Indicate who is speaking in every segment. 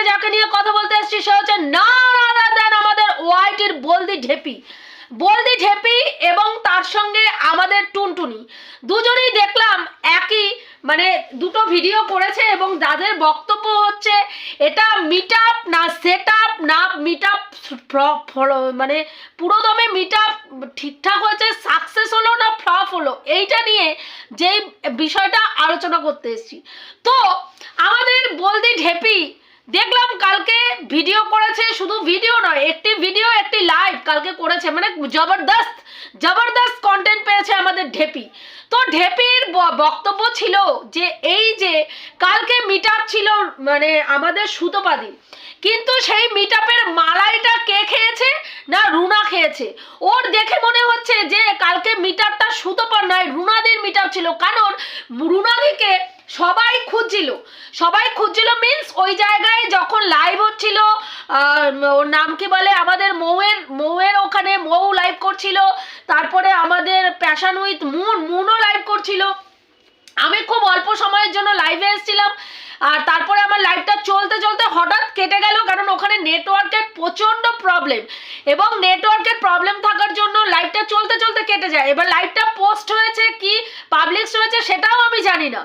Speaker 1: আজকে যাকে নিয়ে কথা বলতে এসেছি, সে হচ্ছে দেন আমাদের ওয়াইটির বলদি ঢেপি। বলদি ঢেপি এবং তার সঙ্গে আমাদের টুনটুনি। দুজনেই দেখলাম একই মানে দুটো ভিডিও করেছে এবং যাদের বক্তব্য হচ্ছে, এটা মিট আপ না সেট আপ না মিট আপ মানে পুরোদমে মিট আপ ঠিকঠাক হয়েছে সাকসেস হলো না ফ্লপ হলো, এইটা নিয়ে যেই বিষয়টা আলোচনা করতে এসেছি। তো আমাদের বলদি ঢেপি দেখলাম কালকে ভিডিও করেছে শুধু ভিডিও নয়, একটি ভিডিও একটি লাইভ কালকে করেছে মানে জবরদস্ত জবরদস্ত কন্টেন্ট পেয়েছে আমাদের ঢেপি। তো ঢেপির বক্তব্য ছিল যে এই যে কালকে মিট ছিল মানে আমাদের সুতোপাদি, কিন্তু সেই মিট মালাইটা কে খেয়েছে না রুনা খেয়েছে? ওর দেখে মনে হচ্ছে যে কালকে মিটারটা সুতোপার নয়, রুনাদির মিটার ছিল। কারণ রুনাদিকে সবাই খুঁজছিল। সবাই খুঁজছিল মিন্স ওই জায়গায় যখন লাইভ হচ্ছিল ওর নাম কি বলে? আমাদের মৌয়ের মৌয়ের ওখানে মৌ লাইভ করছিল। তারপরে আমাদের প্যাশান উইথ মুন মুনও লাইভ করছিল। আমি খুব অল্প সময়ের জন্য লাইভে এসেছিলাম, আর তারপরে আমার লাইভটা চলতে চলতে হঠাৎ কেটে গেল, কারণ ওখানে নেটওয়ার্কের প্রচণ্ড প্রবলেম এবং নেটওয়ার্কের প্রবলেম থাকার জন্য লাইভটা চলতে চলতে কেটে যায়। এবার লাইভটা পোস্ট হয়েছে কি পাবলিশ হয়েছে সেটাও আমি জানি না।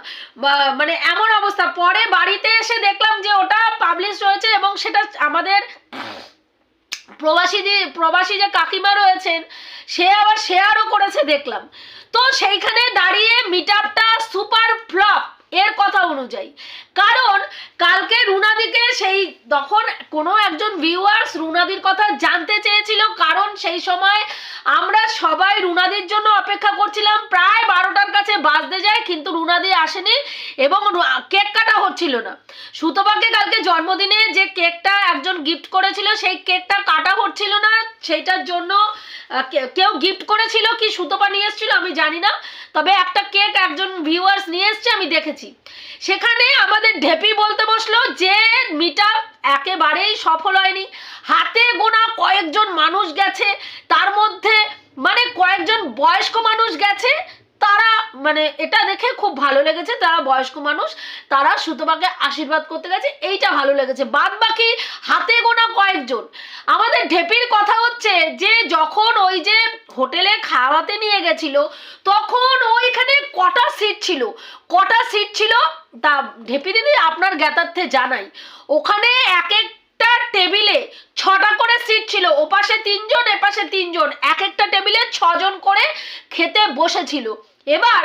Speaker 1: মানে এমন অবস্থা। পরে বাড়িতে এসে দেখলাম যে ওটা পাবলিশ হয়েছে এবং সেটা আমাদের প্রবাসী যে- প্রবাসী যে কাকিমা রয়েছেন, সে আবার শেয়ারও করেছে, দেখলাম। তো সেইখানে দাঁড়িয়ে মিট সুপার ফ্লপ এর কথা অনুযায়ী। কারণ কালকে রুনাদিকে সেই তখন কোনো একজন ভিউয়ার্স রুনাদির কথা জানতে চেয়েছিল, কারণ সেই সময় আমরা সবাই রুনাদির জন্য অপেক্ষা করছিলাম, প্রায় বারোটার কাছে বাজতে যায়, কিন্তু রুনাদি আসেনি এবং কেক কাটা হচ্ছিল না। সুতপাকে কালকে জন্মদিনে যে কেকটা একজন গিফট করেছিল, সেই কেকটা কাটা হচ্ছিল না, সেইটার জন্য কেউ গিফট করেছিল কি সুতপা নিয়ে এসেছিল আমি জানি না, তবে একটা কেক একজন ভিউয়ার্স নিয়ে এসছে, আমি দেখেছি। সেখানে আমাদের ঢেপি বলতে বসল যে মিটা একেবারেই সফল হয়নি। হাতে গোনা কয়েকজন মানুষ গেছে, তার মধ্যে মানে কয়েকজন বয়স্ক মানুষ গেছে তারা মানে এটা দেখে খুব ভালো লেগেছে, তারা বয়স্ক মানুষ, তারা সুতপাকে আশীর্বাদ করতে গেছে, এইটা ভালো লেগেছে। বাদ বাকি হাতে গোনা কয়েকজন। আমাদের ঢেপির কথা হচ্ছে যে, যখন ওই যে হোটেলে খাওয়াতে নিয়ে গেছিল, তখন ওইখানে কটা সিট ছিল? কটা সিট ছিল? তা ঢেপি দিদি, আপনার জ্ঞাতার্থে জানাই। ওখানে এক একটা টেবিলে ছটা করে সিট ছিল। ওপাশে তিনজন, এপাশে তিনজন। এক একটা টেবিলে ছজন করে খেতে বসেছিল। এবার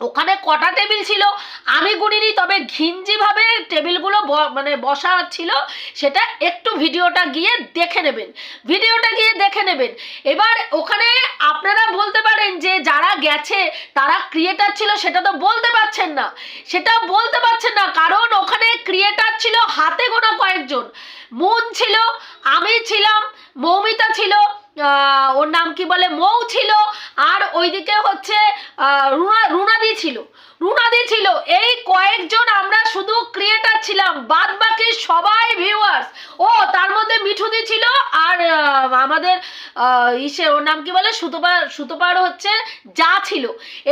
Speaker 1: ওখানে কটা টেবিল ছিল? আমি গুনিনি, তবে ঘিঞ্জি ভাবে টেবিলগুলো মানে বসা ছিল, সেটা একটু ভিডিওটা গিয়ে দেখে নেবেন। ভিডিওটা গিয়ে দেখে নেবেন। এবার ওখানে আপনারা বলতে পারেন যে যারা গেছে, তারা ক্রিয়েটার ছিল, সেটা তো বলতে পারছেন না। সেটা বলতে পারছেন না, কারণ ওখানে ক্রিয়েটার ছিল হাতে গোনা কয়েকজন। মুন ছিল, আমি ছিলাম, মৌমিতা ছিল ওর নাম কি বলে? মৌ ছিল। আর ওইদিকে হচ্ছে রুনা, রুনাদি ছিল। রুনাদি ছিল। এই কয়েকজন আমরা শুধু ক্রিয়েটার ছিলাম। বাদ বাকি সবাই ভিউয়ার্স ও, তার মধ্যে মিঠুদি ছিল আর আমাদের ইসে, ওর নাম কি বলে? সুতোপার সুতোপার হচ্ছে যা ছিল।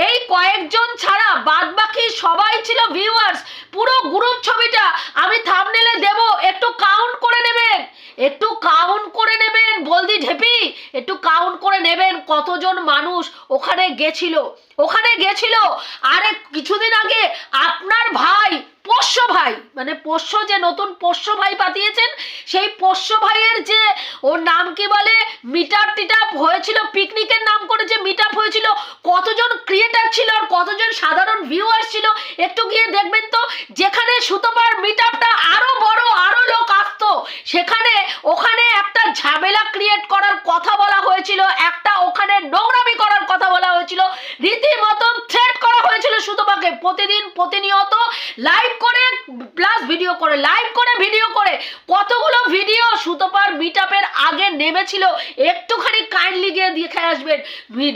Speaker 1: এই কয়েকজন ছাড়া বাদ বাকি সবাই ছিল ভিউয়ার্স পুরো গ্রুপ ছবিটা আমি থামনেলে দেব। একটু কাউন্ট করে নেবেন। একটু কাউন্ট করে নেবেন, বলদি ঢেপি, একটু কাউন্ট করে নেবেন কতজন মানুষ ওখানে গেছিল। ওখানে গেছিল, আরে কিছুদিন আগে আপনার ভাই, পোষ্য ভাই মানে পোষ্য যে নতুন পোষ্য ভাই পাঠিয়েছেন, সেই পোষ্য ভাইয়ের যে ওর নাম কি বলে মিটাপ টিটাপ হয়েছিল পিকনিকের নাম করে যে মিটাপ হয়েছিল, কতজন ক্রিয়েটার ছিল আর কতজন সাধারণ ভিউয়ার ছিল, একটু গিয়ে দেখবেন তো, যেখানে সুতপার মিটাপটা আরও বড় আরও লোক আসতো সেখানে ওখানে একটা ঝামেলা ক্রিয়েট করার কথা বলা হয়েছিল একটা ওখানে নোংরামি করার কথা বলা হয়েছিল রীতিমতন থ্রেট করা হয়েছিল সুতপাকে প্রতিদিন প্রতিনিয়ত লাইভ করে প্লাস ভিডিও করে লাইভ করে ভিডিও করে কতগুলো ভিডিও সুতপার মিট আগে নেমেছিল একটুখানি কাইন্ডলি গিয়ে দেখে আসবেন।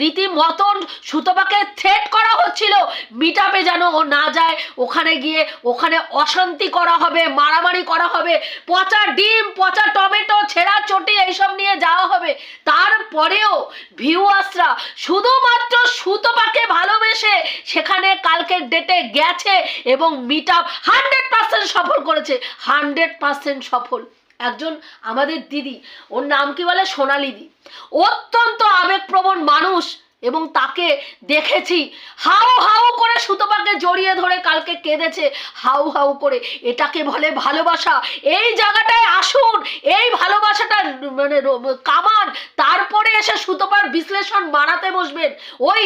Speaker 1: রীতি মতন সুতপাকে থ্রেট করা হচ্ছিল। মিট যেন ও না যায়, ওখানে গিয়ে ওখানে অশান্তি করা হবে, মারামারি করা হবে পচা ডিম পচা টমেটো, ছেঁড়া চটি এইসব নিয়ে যাওয়া হবে। তারপরেও ভিউয়ার্সরা শুধুমাত্র সুতপাকে ভালোবেসে সেখানে কালকের ডেটে গেছে এবং মিট আপ হান্ড্রেড পার্সেন্ট সফল করেছে। হান্ড্রেড পার্সেন্ট সফল। একজন আমাদের দিদি ওর নাম কি বলে? সোনালি দি অত্যন্ত আবেগপ্রবণ মানুষ। এবং তাকে দেখেছি। হাউ হাউ করে সুতপাকে জড়িয়ে ধরে কালকে কেঁদেছে। হাউ হাউ করে। এটাকে বলে ভালোবাসা। এই জায়গাটায় আসুন। এই ভালোবাসাটা মানে কামান। তারপরে এসে সুতপার বিশ্লেষণ বানাতে বসবেন। ওই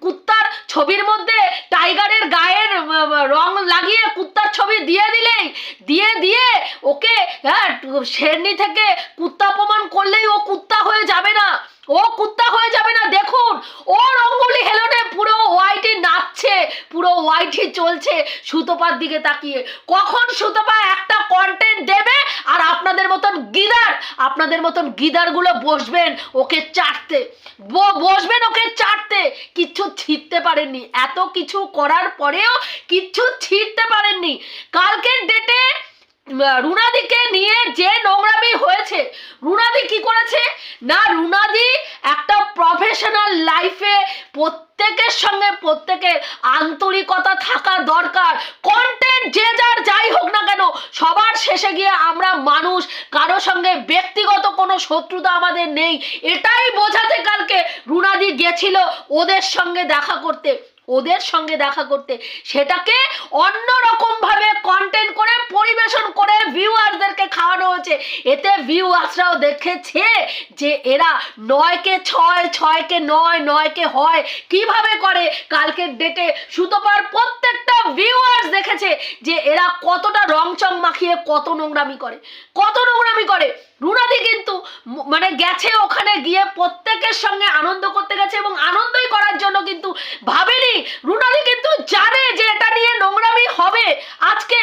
Speaker 1: কুত্তার ছবির মধ্যে টাইগারের গায়ের রং লাগিয়ে কুত্তার ছবি দিয়ে দিলেই, দিয়ে দিয়ে ওকে হ্যাঁ শেরনি থেকে কুত্তা অপমান করলেই ও কুত্তা হয়ে যাবে না। ও কুত্তা হয়ে যাবে না, দেখুন। ওর অঙ্গুলি হেলনে পুরো ওয়াইটি নাচছে, পুরো ওয়াইটি চলছে, সুতোপার দিকে তাকিয়ে। কখন সুতোপা একটা কন্টেন্ট দেবে? আর আপনাদের মতন গিদার, আপনাদের মতন গিদারগুলো বসবেন ওকে চাটতে। বসবেন ওকে চাটতে। কিচ্ছু ছিটতে পারেননি। এত কিছু করার পরেও কিচ্ছু ছিটতে পারেননি। কালকের ডেটে রুনাদিকে নিয়ে যে নোংরামি হয়েছে, রুনাদি কি করেছে? না, রুনাদি একটা প্রফেশনাল লাইফে প্রত্যেকের সঙ্গে প্রত্যেকের আন্তরিকতা থাকা দরকার। কন্টেন্ট যে যার যাই হোক না কেন, সবার শেষে গিয়ে আমরা মানুষ, কারও সঙ্গে ব্যক্তিগত কোনো শত্রুতা আমাদের নেই। এটাই বোঝাতে কালকে রুনাদি গেছিল ওদের সঙ্গে দেখা করতে। ওদের সঙ্গে দেখা করতে। সেটাকে অন্য ভাবে কন্টেন্ট করে, পরিবেশন করে ভিউয়ারদেরকে খাওয়ানো হয়েছে। এতে ভিউয়ার্সরাও দেখেছে যে এরা নয়কে ছয়, ছয়কে নয়, নয়কে হয়, কীভাবে করে। কালকের ডেটে সুতোপার প্রত্যেকটা ভিউয়ার্স দেখেছে যে এরা কতটা রংচং মাখিয়ে কত নোংরামি করে। কত নোংরামি করে। রুনাদি কিন্তু মানে গেছে ওখানে গিয়ে প্রত্যেকের সঙ্গে আনন্দ করতে গেছে এবং আনন্দই করার জন্য কিন্তু ভাবেনি। রুনাদি কিন্তু জানে যে এটা নিয়ে নোংরামি হবে। আজকে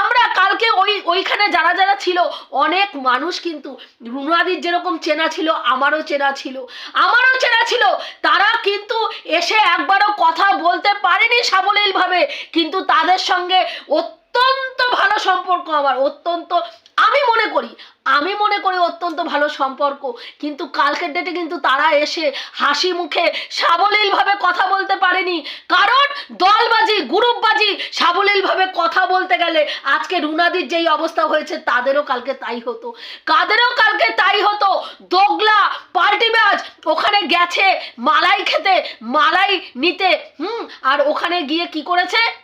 Speaker 1: আমরা কালকে ওই, ওইখানে যারা যারা ছিল, অনেক মানুষ কিন্তু রুনাদির যেরকম চেনা ছিল, আমারও চেনা ছিল। আমারও চেনা ছিল। তারা কিন্তু এসে একবারও কথা বলতে পারেনি সাবলীলভাবে। কিন্তু তাদের সঙ্গে অত্যন্ত ভালো সম্পর্ক আমার, অত্যন্ত আমি মনে করি, আমি মনে করি অত্যন্ত ভালো সম্পর্ক, কিন্তু কালকের ডেটে কিন্তু তারা এসে হাসি মুখে সাবলীলভাবে কথা বলতে পারেনি। কারণ দলবাজি, গ্রুপবাজি সাবলীলভাবে কথা বলতে গেলে আজকে রুনাদির যেই অবস্থা হয়েছে, তাদেরও কালকে তাই হতো। কাদেরও কালকে তাই হতো? দোগলা পাল্টিবাজ ওখানে গেছে মালাই খেতে, মালাই নিতে, হুম, আর ওখানে গিয়ে কি করেছে?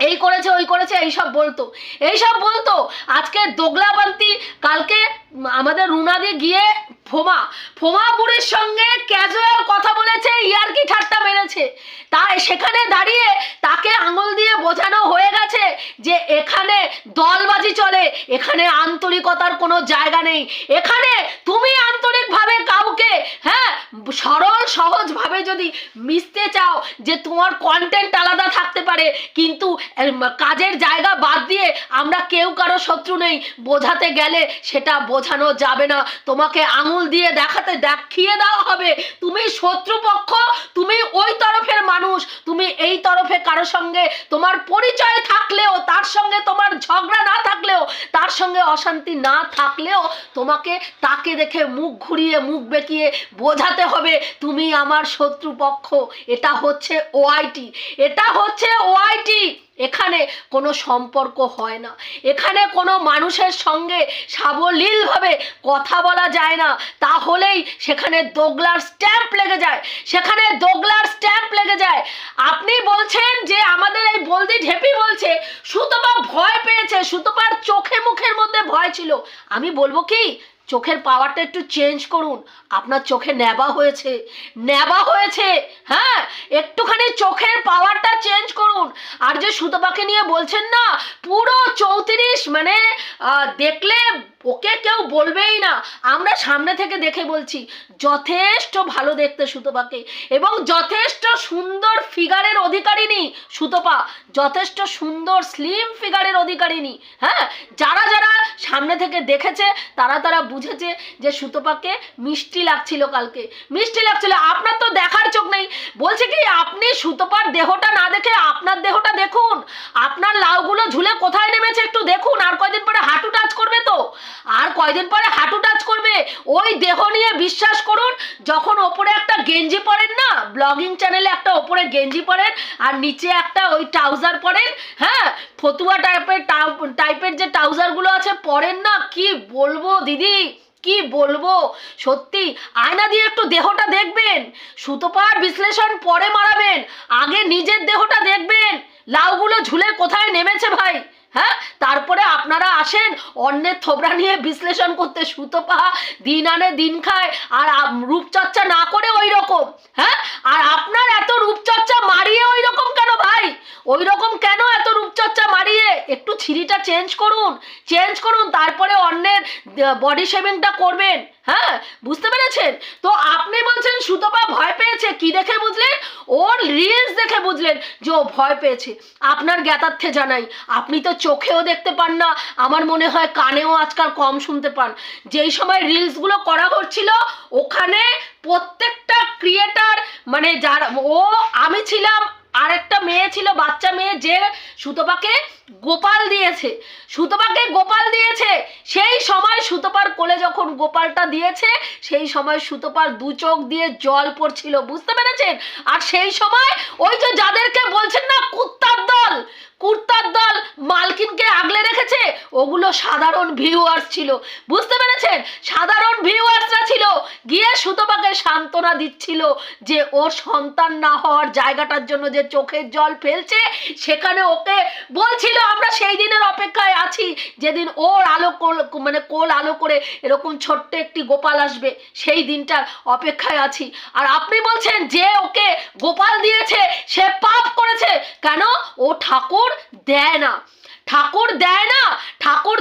Speaker 1: এই করেছে ওই করেছে এইসব বলতো। এইসব বলতো। আজকে দোগলাবান্তি কালকে আমাদের রুনাদি গিয়ে ফোমা ফোমা বুড়ির সঙ্গে ক্যাজুয়াল কথা বলেছে ইয়ারকি ঠাট্টা মেরেছে? তাই সেখানে দাঁড়িয়ে তাকে আঙুল দিয়ে বোঝানো হয়ে গেছে যে এখানে দলবাজি চলে, এখানে আন্তরিকতার কোনো জায়গা নেই। এখানে তুমি আন্তরিকভাবে কাউকে হ্যাঁ সরল সহজভাবে যদি মিশতে চাও যে তোমার কন্টেন্ট আলাদা থাকতে পারে, কিন্তু কাজের জায়গা বাদ দিয়ে আমরা কেউ কারও শত্রু নেই। বোঝাতে গেলে সেটা বোঝানো যাবে না। তোমাকে আঙুল দিয়ে দেখাতে দেখিয়ে দেওয়া হবে। তুমি শত্রুপক্ষ, তুমি ওই তরফের মানুষ। তুমি এই তরফে কারও সঙ্গে তোমার পরিচয় থাকলেও, তার সঙ্গে তোমার ঝগড়া না থাকলেও, তার সঙ্গে অশান্তি না থাকলেও তোমাকে তাকে দেখে মুখ ঘুরিয়ে, মুখ বেঁকিয়ে বোঝাতে হবে, তুমি আমার শত্রুপক্ষ। এটা হচ্ছে ওআইটি এটা হচ্ছে ওআইটি এখানে কোনো সম্পর্ক হয় না। এখানে কোনো মানুষের সঙ্গে সাবলীলভাবে কথা বলা যায় না। তাহলেই সেখানে দোগলার স্ট্যাম্প লেগে যায়। সেখানে দোগলার স্ট্যাম্প লেগে যায়। আপনি বলছেন যে আমাদের এই বলদি ঢেপি বলছে, সুতপা ভয় পেয়েছে, সুতপার চোখে মুখের মধ্যে ভয় ছিল। আমি বলব কি? চোখের পাওয়ারটা একটু চেঞ্জ করুন। আপনার চোখে নেবা হয়েছে। নেবা হয়েছে। হ্যাঁ একটুখানি চোখের পাওয়ারটা চেঞ্জ করুন। আর যে সুতপাকে নিয়ে বলছেন না, পুরো চৌত্রিশ মানে দেখলে ওকে কেউ বলবেই না। আমরা সামনে থেকে দেখে বলছি, যথেষ্ট ভালো দেখতে সুতপাকে। এবং যথেষ্ট সুন্দর ফিগারের অধিকারিনী সুতপা। যথেষ্ট সুন্দর স্লিম ফিগারের অধিকারিনী হ্যাঁ যারা যারা সামনে থেকে দেখেছে, তারা তারা বুঝেছে যে সুতপাকে মিষ্টি লাগছিল কালকে। মিষ্টি লাগছিল, আপনার তো দেখার চোখ নেই। বলছে কি, আপনি সুতপার দেহটা না দেখে আপনার দেহটা দেখুন। আপনার লাউগুলো ঝুলে কোথায় নেমেছে একটু দেখুন, আর কয়দিন পরে হাঁটু টাচ করবে তো? আর কয়দিন পরে হাঁটু টাচ করবে? ওই দেহ নিয়ে বিশ্বাস করুন, যখন ওপরে একটা গেঞ্জি পরেন না, ব্লগিং চ্যানেলে একটা ওপরে গেঞ্জি পরেন, আর নিচে একটা ওই ট্রাউজার পরেন হ্যাঁ ফতুয়া টাইপের টাইপের যে ট্রাউজারগুলো আছে, পরেন না, কি বলব দিদি? কি বলব? সত্যি, আয়না দিয়ে একটু দেহটা দেখবেন। সুতোপার বিশ্লেষণ পরে মারাবেন। আগে নিজের দেহটা দেখবেন। লাউগুলো ঝুলে কোথায় নেমেছে ভাই? হ্যাঁ? তারপরে আপনারা আসেন অন্যের থোবরা নিয়ে বিশ্লেষণ করতে সুতোপা দিন আনে, দিন খায়, আর রূপচর্চা না করে ওই রকম হ্যাঁ? আর আপনার এত রূপচর্চা মারিয়ে ওই রকম কেন ভাই? ওই রকম কেন এত রূপচর্চা মারিয়ে? একটু ছিরিটা চেঞ্জ করুন চেঞ্জ করুন, তারপরে অন্যের বডি শেভিংটা করবেন। হ্যাঁ বুঝতে পেরেছেন? তো আপনি বলছেন সুতপা ভয় পেয়েছে, কি দেখে বুঝলেন? ওর রিলস দেখে বুঝলেন যে ও ভয় পেয়েছে। আপনার জ্ঞাতার্থে জানাই, আপনি তো চোখেও দেখতে পান না, আমার মনে হয় কানেও আজকাল কম শুনতে পান। যেই সময় রিলসগুলো করা হচ্ছিল, ওখানে প্রত্যেকটা ক্রিয়েটার মানে যারা, ও, আমি ছিলাম আরেকটা মেয়ে ছিল, বাচ্চা মেয়ে যে সুতপাকে গোপাল দিয়েছে। সুতপাকে গোপাল দিয়েছে। সেই সময় সুতপার কোলে যখন গোপালটা দিয়েছে, সেই সময় সুতপার দু চোখ দিয়ে জল পড়ছিল, বুঝতে পেরেছেন? আর সেই সময় ওই যে যাদেরকে বলছেন না, কুত্তার দল কুর্তার দল মালকিনকে আগলে রেখেছে। ওগুলো সাধারণ ভিউয়ার্স ছিল। বুঝতে পেরেছেন? সাধারণ ভিউয়ার্সরা ছিল। গিয়ে সুতপাকে সান্ত্বনা দিচ্ছিল যে ওর সন্তান না হওয়ার জায়গাটার জন্য যে চোখের জল ফেলছে, সেখানে ওকে বলছিল, আমরা সেই দিনের অপেক্ষায় আছি। যেদিন ওর আলো মানে কোল আলো করে এরকম ছোট্ট একটি গোপাল আসবে, সেই দিনটার অপেক্ষায় আছি। আর আপনি বলছেন যে ওকে গোপাল দিয়েছে, সে পাপ করেছে। কেন? ও ঠাকুর দেয় না। ঠাকুর দেয় না। ঠাকুর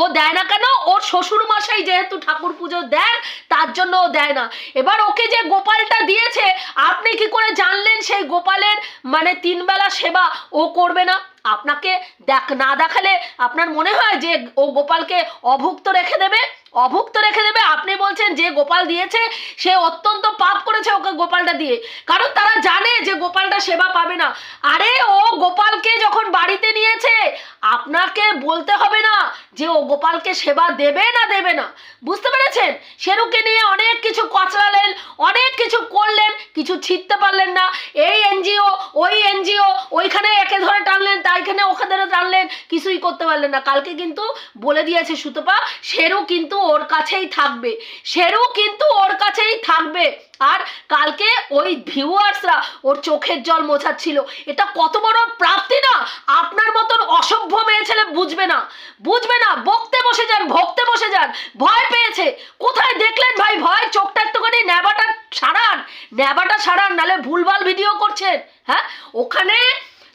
Speaker 1: ও দেয় না কেন? ওর শ্বশুর মশাই যেহেতু ঠাকুর পুজো দেন, তার জন্য ও দেয় না। এবার ওকে যে গোপালটা দিয়েছে, আপনি কি করে জানলেন সেই গোপালের মানে তিনবেলা সেবা ও করবে না? আপনাকে দেখ, না দেখালে আপনার মনে হয় যে ও গোপালকে অভুক্ত রেখে দেবে? অভুক্ত রেখে দেবে। আপনি বলছেন যে গোপাল দিয়েছে, সে অত্যন্ত পাপ করেছে ওকে গোপালটা দিয়ে। কারণ তারা জানে যে গোপালটা সেবা পাবে না। আরে ও গোপালকে যখন বাড়িতে নিয়েছে আপনাকে বলতে হবে না যে ও গোপালকে সেবা দেবে না দেবে না। বুঝতে পেরেছেন? সেরুকে নিয়ে অনেক কিছু কচলালেন অনেক কিছু করলেন, কিছু ছিটতে পারলেন না। এই এনজিও, ওই এনজিও, ওইখানে একে ধরে টানলেন, তাইখানে ধরে টানলেন, কিছুই করতে পারলেন না। কালকে কিন্তু বলে দিয়েছে সুতপা শেরু কিন্তু ওর কাছেই থাকবে। সেরু কিন্তু ওর কাছেই থাকবে। আর কালকে ওই ভিউয়ার্সরা ওর চোখের জল মোছাচ্ছিল। এটা কত বড় প্রাপ্তি না? আপনার মতন অসভ্য মেয়ে ছেলে বুঝবে না। বুঝবে না, বকতে বসে যান, ভক্তে বসে যান। ভয় পেয়েছে। কোথায় দেখলেন ভাই? ভয়? চোখটা একটুখানি ন্যাবাটা সারান। ন্যাবাটা সারান, নালে ভুলভাল ভিডিও করছেন। হ্যাঁ? ওখানে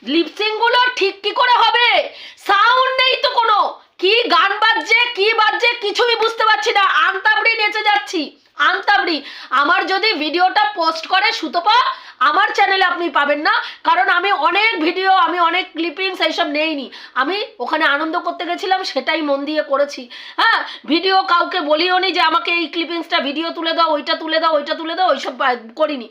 Speaker 1: লিপসিংগুলো ঠিক কি করে হবে? সাউন্ড নেই তো কোনো। কি গান বাজছে, কি বাজছে, কিছুই বুঝতে পারছি না। আন্তাবড়ি নেচে যাচ্ছি। আন্তাবড়ি আমার যদি ভিডিওটা পোস্ট করে সুতপা, আমার চ্যানেলে আপনি পাবেন না। কারণ আমি অনেক ভিডিও আমি অনেক ক্লিপিংস এইসব নেইনি। আমি ওখানে আনন্দ করতে গেছিলাম, সেটাই মন দিয়ে করেছি। হ্যাঁ ভিডিও কাউকে বলিও নি যে আমাকে এই ক্লিপিংসটা ভিডিও তুলে দাও, ওইটা তুলে দাও, ওইটা তুলে দাও, ওইসব করিনি।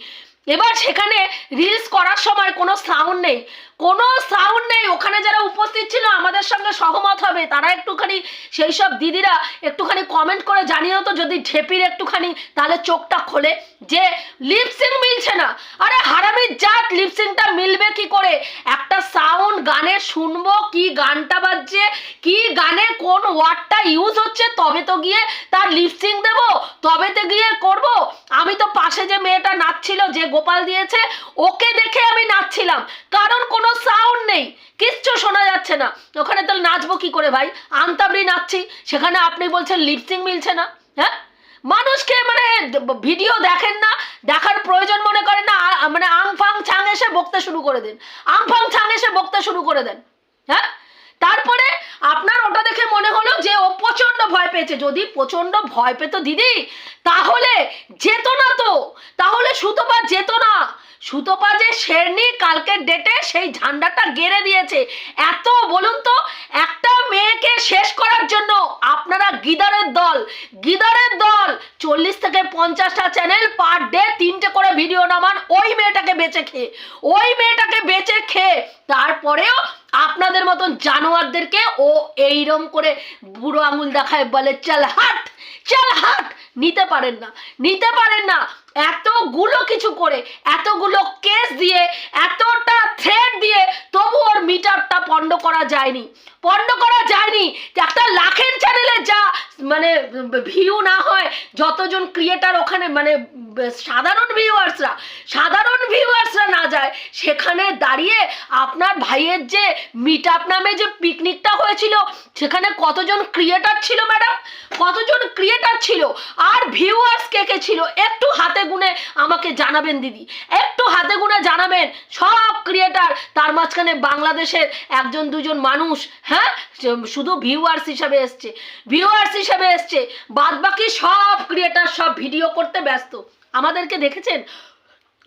Speaker 1: এবার সেখানে রিলস করার সময় কোনো সাউন্ড নেই। কোনো সাউন্ড নেই। ওখানে যারা উপস্থিত ছিল, আমাদের সঙ্গে সহমত হবে। তারা একটুখানি, সেই সব দিদিরা একটুখানি কমেন্ট করে জানিও তো যদি ঢেপির একটুখানি, তাহলে চোখটা খোলে। যে লিপসিং মিলছে না। আরে হারামির জাত লিপসিংটা মিলবে কি করে? একটা সাউন্ড গানে শুনব, কি গানটা বাজছে, কি গানে কোন ওয়ার্ডটা ইউজ হচ্ছে, তবে তো গিয়ে তার লিপসিং দেব, তবে তো গিয়ে করব। আমি তো পাশে যে মেয়েটা নাচছিল, যে গোপাল দিয়েছে, ওকে দেখে আমি নাচছিলাম। কারণ কোনো সাউন্ড নেই। কিচ্ছু শোনা যাচ্ছে না। ওখানে তাহলে নাচবো কি করে ভাই? আন্তাবড়ি নাচছি। সেখানে আপনি বলছেন লিপসিং মিলছে না। হ্যাঁ? মানুষকে মানে ভিডিও দেখেন না, দেখার প্রয়োজন মনে করেন না মানে আং ফাং ছাং এসে বকতে শুরু করে দেন। আং ফাং ছাং এসে বকতে শুরু করে দেন। হ্যাঁ? তারপরে আপনার ওটা দেখে মনে হলো যে ও প্রচণ্ড ভয় পেয়েছে। যদি প্রচণ্ড ভয় পেত দিদি, তাহলে যেত না তো। তাহলে সুতপা যেত না। সুতপা যে শেরনি কালকের ডেটে সেই ঝান্ডাটা গেড়ে দিয়েছে। এত বলুন তো, একটা মেয়েকে শেষ করার জন্য আপনারা গিদারের দল গিদারের দল। চল্লিশ থেকে পঞ্চাশটা চ্যানেল পার ডে তিনটে করে ভিডিও নামান, ওই মেয়েটাকে বেঁচে খেয়ে, ওই মেয়েটাকে বেঁচে খেয়ে, তারপরেও আপনাদের মতন জানোয়ারদেরকে ও এইরম করে বুড়ো আঙুল দেখায় বলে, চল হাট চল হাট। নিতে পারেন না, নিতে পারেন না। এতগুলো কিছু করে, এতগুলো কেস দিয়ে, এতটা থ্রেড দিয়ে তবু ওর মিটারটা পণ্ড করা যায়নি। পণ্ড করা যায়নি। একটা লাখের মানে ভিউ না হয়, যতজন ক্রিয়েটার ওখানে মানে সাধারণ ভিউয়ার্সরা সাধারণ ভিউয়ার্সরা না যায়, সেখানে দাঁড়িয়ে আপনার ভাইয়ের যে মিট আপ নামে যে পিকনিকটা হয়েছিল, সেখানে কতজন ক্রিয়েটার ছিল ম্যাডাম কতজন ক্রিয়েটার ছিল? আর ভিউয়ার্স কে কে ছিল? একটু হাতে গুনে আমাকে জানাবেন, দিদি। একটু হাতে গুনে জানাবেন, সব ক্রিয়েটার তার মাঝখানে বাংলাদেশের একজন, দুজন মানুষ হ্যাঁ? শুধু ভিউয়ার্স হিসাবে এসছে। ভিউয়ার্স হিসাবে এসছে। বাদ বাকি সব ক্রিয়েটার সব ভিডিও করতে ব্যস্ত। আমাদেরকে দেখেছেন?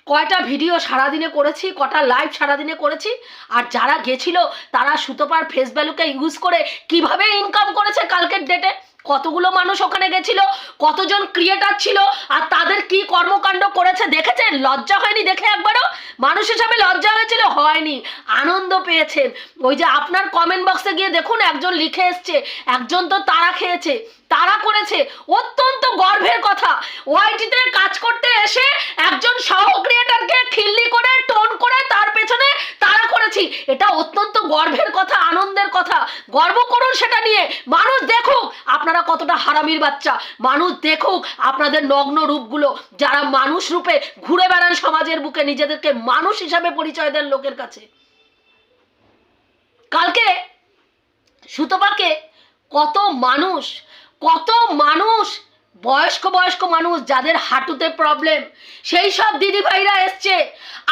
Speaker 1: কয়টা ভিডিও সারাদিনে করেছি, কটা লাইভ সারাদিনে করেছি, আর যারা গেছিল, তারা সুতোপার ফেস ভ্যালুকে ইউজ করে কীভাবে ইনকাম করেছে কালকের ডেটে কতগুলো মানুষ ওখানে গেছিল, কতজন ক্রিয়েটার ছিল, আর তাদের কি কর্মকাণ্ড করেছে দেখেছেন? লজ্জা হয়নি দেখে একবারও? মানুষ হিসাবে লজ্জা হয়েছিল? হয়নি। আনন্দ পেয়েছেন। ওই যে আপনার কমেন্ট বক্সে গিয়ে দেখুন, একজন লিখে এসছে, একজন তো তারা খেয়েছে। তারা করেছে। অত্যন্ত গর্বের কথা। ওয়াইটিতে কাজ করতে এসে একজন সহ ক্রিয়েটারকে খিল্লি করে, টোন করে তার পেছনে তারা করেছি। এটা অত্যন্ত গর্বের কথা, আনন্দের কথা। গর্ব করুন সেটা নিয়ে। মানুষ দেখুক আপনারা কতটা হারামির বাচ্চা। মানুষ দেখুক আপনাদের নগ্ন রূপগুলো। যারা মানুষ রূপে ঘুরে বেড়ান সমাজের বুকে, নিজেদেরকে মানুষ হিসাবে পরিচয় দেন লোকের কাছে। কালকে সুতপাকে কত মানুষ কত মানুষ, বয়স্ক বয়স্ক মানুষ যাদের হাঁটুতে প্রবলেম সেই সব দিদি ভাইরা এসছে।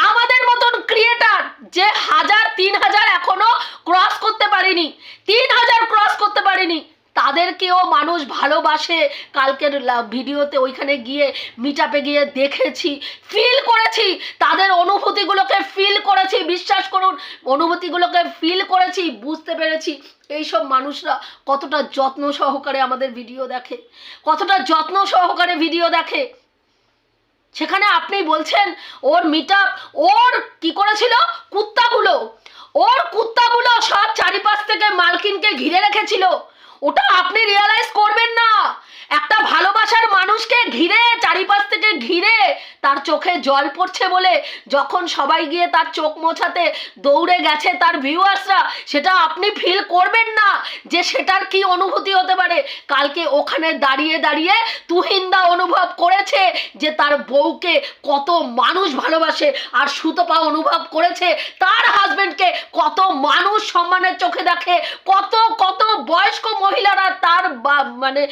Speaker 1: আমাদের মতন ক্রিয়েটার যে হাজার, তিন হাজার এখনও ক্রস করতে পারিনি, তিন হাজার ক্রস করতে পারিনি তাদেরকেও মানুষ ভালোবাসে। কালকের ভিডিওতে ওইখানে গিয়ে মিটাপে গিয়ে দেখেছি ফিল করেছি। তাদের অনুভূতিগুলোকে ফিল করেছি, বিশ্বাস করুন, অনুভূতিগুলোকে ফিল করেছি, বুঝতে পেরেছি। এইসব মানুষরা কতটা যত্ন সহকারে আমাদের ভিডিও দেখে, কতটা যত্ন সহকারে ভিডিও দেখে। সেখানে আপনি বলছেন, ওর মিট ওর কি করেছিল? কুত্তাগুলো। ওর কুত্তাগুলো সব চারিপাশ থেকে মালকিনকে ঘিরে রেখেছিল। ওটা আপনি রিয়ালাইজ করবেন না। একটা ভালোবাসার মানুষকে ঘিরে চারিপাশ থেকে ঘিরে তার চোখে জল পড়ছে বলে যখন সবাই গিয়ে তার চোখ মোছাতে দৌড়ে গেছে তার ভিউয়ার্সরা, সেটা আপনি ফিল করবেন না যে সেটার কি অনুভূতি হতে পারে। কালকে ওখানে দাঁড়িয়ে দাঁড়িয়ে তুহিন্দা অনুভব করেছে যে তার বউকে কত মানুষ ভালোবাসে আর সুতপা অনুভব করেছে। তার হাজবেন্ডকে কত মানুষ সম্মানের চোখে দেখে। কত কত বয়স্ক মহিলারা তার মানে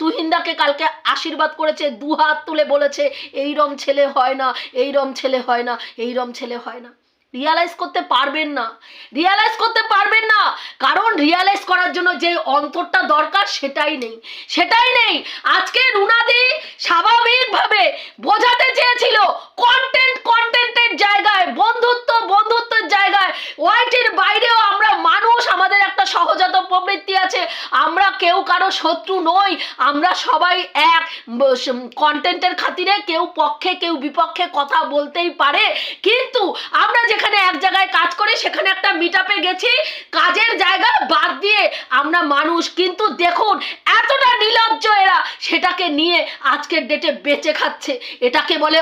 Speaker 1: তুহিন্দাকে কালকে আশীর্বাদ করেছে দু হাত তুলে বলেছে এইরম ছেলে হয় না, এইরম ছেলে হয় না, এইরম ছেলে হয় না। রিয়ালাইজ করতে পারবেন না। রিয়ালাইজ করতে পারবেন না। কারণ রিয়ালাইজ করার জন্য যে অন্তরটা দরকার সেটাই নেই। সেটাই নেই। আজকে রুনাদি স্বাভাবিকভাবে বোঝাতে চেয়েছিল কন্টেন্ট কন্টেন্টের জায়গায়, বন্ধুত্ব, বন্ধুত্বের জায়গায়। ওয়াইটির বাইরেও আমরা মানুষ, আমাদের একটা সহজাত প্রবৃত্তি আছে। আমরা কেউ কারও শত্রু নই, আমরা সবাই এক। কন্টেন্টের খাতিরে কেউ পক্ষে, কেউ বিপক্ষে কথা বলতেই পারে। কিন্তু আমরা যেখানে এক জায়গায় কাজ করি, সেখানে একটা মিট গেছি, কাজের জায়গা বাদ দিয়ে আমরা মানুষ। কিন্তু দেখুন, এতটা নির্লজ্জ এরা, সেটাকে নিয়ে আজকের ডেটে বেঁচে খাচ্ছে। এটাকে বলে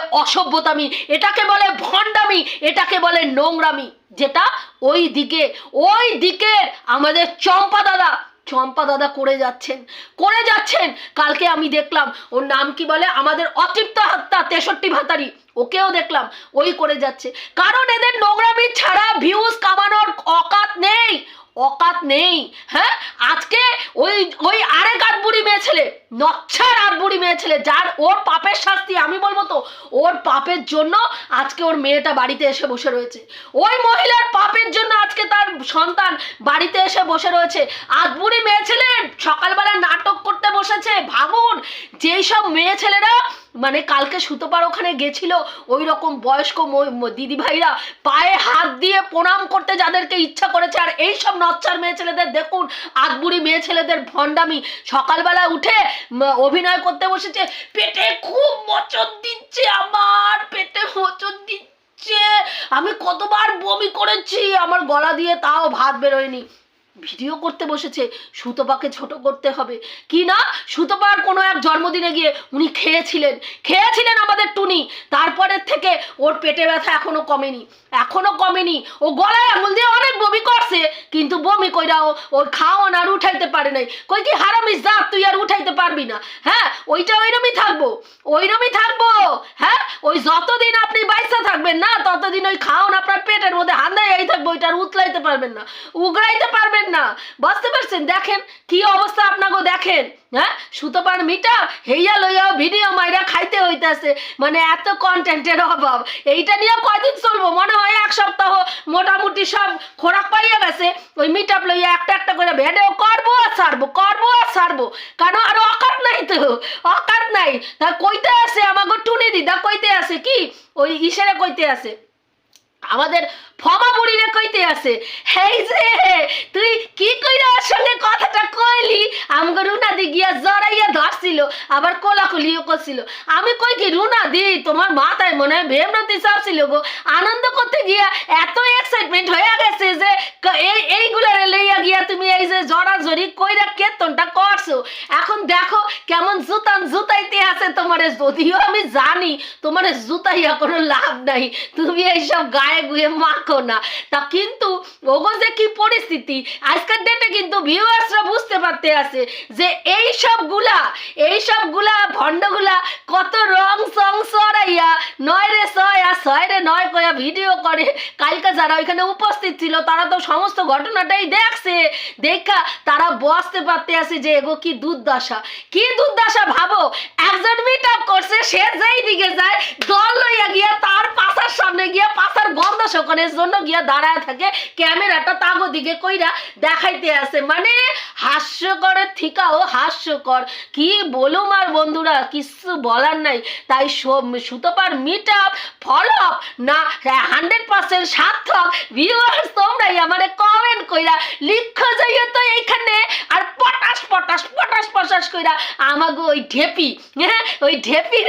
Speaker 1: অসভ্যতামি এটাকে বলে ভণ্ডামি, এটাকে বলে নোংরামি, যেটা ওই দিকে, ওই দিকের আমাদের চম্পা দাদা চম্পা দাদা করে যাচ্ছেন করে যাচ্ছেন। কালকে আমি দেখলাম, ওর নাম কি বলে? আমাদের অতৃপ্ত হত্যা তেষট্টি ভাতারি, ওকেও দেখলাম, ওই করে যাচ্ছে। কারণ এদের নোংরামি ছাড়া ভিউজ কামানোর অকাত নেই। অকাত নেই হ্যাঁ? আজকে ওই ওই আরেক আধবুড়ি মেয়ে ছেলে নচ্ছার আধবুড়ি মেয়ে ছেলে, যার ওর পাপের শাস্তি, আমি বলব তো, ওর পাপের জন্য আজকে ওর মেয়েটা বাড়িতে এসে বসে রয়েছে। ওই মহিলার পাপের জন্য আজকে তার সন্তান বাড়িতে এসে বসে রয়েছে। আধবুড়ি মেয়ে ছেলে সকালবেলা নাটক করতে বসেছে, ভাবুন, যেই সব মেয়ে ছেলেরা মানে কালকে সুতোপার ওখানে গেছিল ওই রকম বয়স্ক দিদি ভাইরা পায়ে হাত দিয়ে প্রণাম করতে যাদেরকে ইচ্ছা করেছে, আর এই সব নচ্চার মেয়ে ছেলেদের দেখুন আধবুড়ি মেয়ে ছেলেদের ভণ্ডামি। সকালবেলা উঠে অভিনয় করতে বসেছে, পেটে খুব মচন দিচ্ছে আমার, পেটে মচন দিচ্ছে। আমি কতবার বমি করেছি, আমার গলা দিয়ে তাও ভাত বেরোয়নি। ভিডিও করতে বসেছে, সুতপাকে ছোট করতে হবে। কি না? সুতপার কোনো এক জন্মদিনে গিয়ে উনি খেয়েছিলেন। খেয়েছিলেন আমাদের টুনি। তারপরের থেকে ওর পেটে ব্যথা এখনও কমেনি। এখনও কমেনি। ও গলায় আঙুল দিয়ে অনেক বমি করছে, কিন্তু বমি কইরা ওর খাওয়ান আর উঠাইতে পারে নাই। কই কি হারামিস যা তুই আর উঠাইতে পারবি না। হ্যাঁ ওইটা ওইরমই থাকব ওইরমই থাকব। হ্যাঁ ওই যতদিন আপনি বাইসা থাকবেন না, ততদিন ওই খাওন আপনার পেটের মধ্যে হান্দাই থাকবে, ওইটা আর উতলাইতে পারবেন না, উগড়াইতে পারবেন না। বুঝতে পারছেন? দেখেন কি অবস্থা আপনাকে দেখেন। হ্যাঁ সুতোপার মিটা হেইয়া লইয়া ভিডিও মাইরা খাইতে হইতাছে। মানে এত কন্টেন্টের অভাব। এইটা নিয়ে কয়দিন চলবো? মনে হয় এক সপ্তাহ, মোটামুটি সব খোরাক পাইয়া গেছে। ওই মিট আপ লইয়া একটা একটা করে ভিডিও করব আর ছাড়বো, করব আর ছাড়বো। কারণ আর অকাত নাই তো, অকাত নাই। তা কইতে আছে আমাকে টুনে দিদা, কইতে আছে কি? ওই ইশারে কইতে আছে। আমাদের ফমা বুড়িরে কইতে আছে, হেই যে, তুই কি কইরা ওর সঙ্গে কথাটা কইলি? আমগো রুনা দি গিয়া জড়াইয়া ধরছিল আবার কোলাকুলিও করছিল। আমি কই কি, রুনা দি, তোমার মাথায় মনে হয় ভেমরতি চাপছিল গো। আনন্দ করতে গিয়া এত এক্সাইটমেন্ট হয়ে গেছে যে এই, এইগুলারে লইয়া গিয়া তুমি এই যে জড়াজড়ি কইরা কেতনটা করছ। এখন দেখো কেমন জুতান জুতাইতে আছে তোমারে, যদিও আমি জানি তোমার জুতাইয়া কোনো লাভ নাই। তুমি এইসব গায়ে গুয়ে মাখো না। তা কিন্তু ওগো যে কি পরিস্থিতি, আজকের ডেটে কিন্তু ভিউয়ার্সরা বুঝতে পারতে আছে যে এই সব গুলা এই সবগুলা ভণ্ডগুলা কত রং সং সরাইয়া, নয় রে ছয় আর ছয় রে নয় কয়া ভিডিও করে। কালকে যারা ওইখানে উপস্থিত ছিল, তারা তো সমস্ত ঘটনাটাই দেখছে। দেখা তারা বসতে পারতে আছে যে এগো কি দুর্দশা। কি দুর্দশা ভাবো? একজন মিট আপ করছে, সে যেই দিকে যায়, দল লইয়া গিয়া তার পাশার সামনে গিয়া পাশার গন্ধ শোকনের জন্য গিয়া দাঁড়ায় থাকে, ক্যামেরাটা তাগো দিকে কইরা দেখাইতে আছে। মানে হাস্যকরের থিকাও হাস্যকর। কি বলুম আর বন্ধুরা, কিছু বলার নাই। তাই সুতপার মিট আপ ফলপ না হান্ড্রেড পার্সেন্ট সার্থক ভিউয়ার্স তোমরাই আমারে কমেন্ট কইরা লিখো যাইও তো এইখানে। আর পটাশ পটাশ পটাশ পটাশ কইরা আমাগো ওই ঢেপি হ্যাঁ ওই ঢেপির,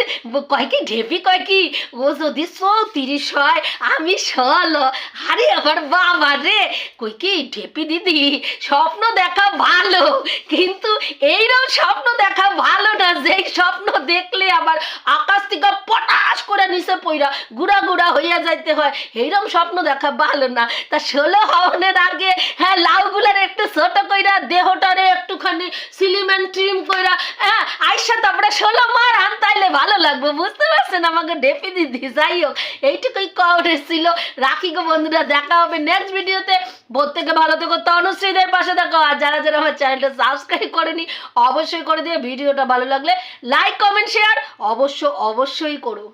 Speaker 1: কয় কি ঢেপি কয় কি? ও যদি চৌত্রিশ হয়, আমি ষোলো। আরে আমার বাবা রে। কই কি ঢেপি দিদি? স্বপ্ন দেখা ভালো, কিন্তু এইরকম স্বপ্ন দেখা ভালো না যে স্বপ্ন দেখলে আবার আকাশ থেকে পটাশ করে নিচে পইরা গুড়া গুড়া হইয়া যাইতে হয় এইরকম স্বপ্ন দেখা ভালো না। তা ষোলো হওয়ানের আগে হ্যাঁ লাউগুলার একটু ছোট কইরা, দেহটারে একটুখানি সিলিমেন্ট ট্রিম কইরা হ্যাঁ আইসা তারপরে ষোলো মার আন, তাইলে ভালো লাগবে, বুঝতে পারছেন? আমাকে ডেপি দিদি, যাই হোক, এইটুকুই কভারেজ ছিল। রাখি গো বন্ধুরা, দেখা হবে নেক্সট ভিডিওতে প্রত্যেকে ভালো থেকো, তনুশ্রীদের পাশে দেখো আর যারা যারা আমার চ্যানেলটা সাবস্ক্রাইব করেনি, অবশ্যই করে দিয়ে ভিডিওটা ভালো লাগলে লাইক কমেন্ট শেয়ার অবশ্য অবশ্যই করো।